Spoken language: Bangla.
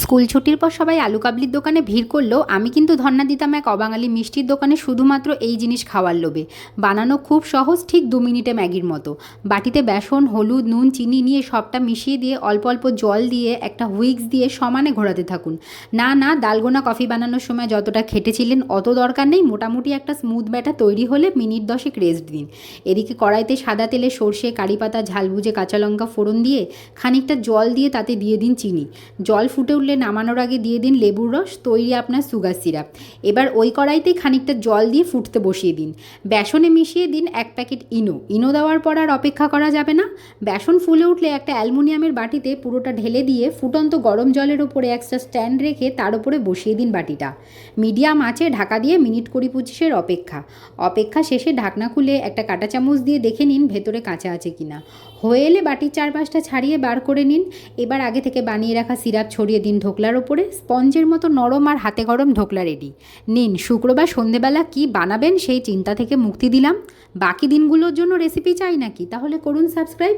স্কুল ছুটির পর সবাই আলু কাবলির দোকানে ভিড় করলেও আমি কিন্তু ধর্ণা দিতাম এক অবাঙালি মিষ্টির দোকানে শুধুমাত্র এই জিনিস খাওয়ার লোভে। বানানো খুব সহজ, ঠিক দু মিনিটে ম্যাগির মতো। বাটিতে বেসন, হলুদ, নুন, চিনি নিয়ে সবটা মিশিয়ে দিয়ে অল্প অল্প জল দিয়ে, একটা হুইক্স দিয়ে সমানে ঘোরাতে থাকুন। না না, দালগোনা কফি বানানোর সময় যতটা খেটেছিলেন অত দরকার নেই। মোটামুটি একটা স্মুথ ব্যাটা তৈরি হলে মিনিট দশেক রেস্ট দিন। এদিকে কড়াইতে সাদা তেলে সর্ষে, কারি পাতা ঝালবুজে কাঁচা লঙ্কা ফোড়ন দিয়ে খানিকটা জল দিয়ে তাতে দিয়ে দিন চিনি। জল ফুটে উঠলে নামানোর আগে দিয়ে দিন লেবুর রস, তৈরি আপনার সুগার সিরাপ। এবার ওই কড়াইতেই খানিকটা জল দিয়ে ফুটতে বসিয়ে দিন। বেসনে মিশিয়ে দিন এক প্যাকেট ইনো। ইনো দেওয়ার পর আর অপেক্ষা করা যাবে না। বেসন ফুলে উঠলে একটা অ্যালুমিনিয়ামের বাটিতে পুরোটা ঢেলে দিয়ে ফুটন্ত গরম জলের ওপরে একটা স্ট্যান্ড রেখে তার উপরে বসিয়ে দিন বাটিটা। মিডিয়াম আঁচে ঢাকা দিয়ে মিনিট কুড়ি পঁচিশের অপেক্ষা। অপেক্ষা শেষে ঢাকনা খুলে একটা কাঁটা চামচ দিয়ে দেখে নিন ভেতরে কাঁচা আছে কিনা। হয়ে এলে বাটির চারপাশটা ছাড়িয়ে বার করে নিন। এবার আগে থেকে বানিয়ে রাখা সিরাপ ছড়িয়ে দিন ঢোকলার ওপরে, স্পঞ্জের মতো নরম আর হাতে গরম ঢোকলা রেডি নিন, শুক্রবার সন্ধেবেলা কি বানাবেন সেই চিন্তা থেকে মুক্তি দিলাম। বাকি দিনগুলোর জন্য রেসিপি চাই নাকি? তাহলে করুন সাবস্ক্রাইব